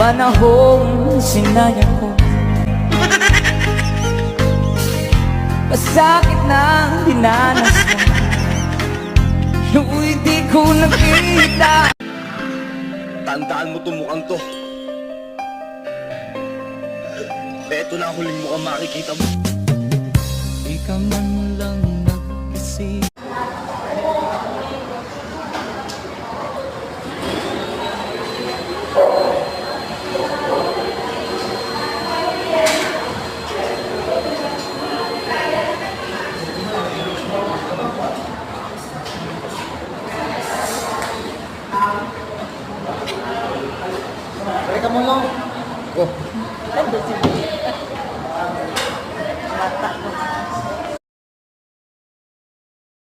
panahong sinayang ko. Masakit na dinanas ko. Nooy di ko nakita. Tandaan mo itong mukhang to. Eto na huling mukhang makikita mo. Ikaw man lang nag-isip. Oh Balik ka mo lang. Go.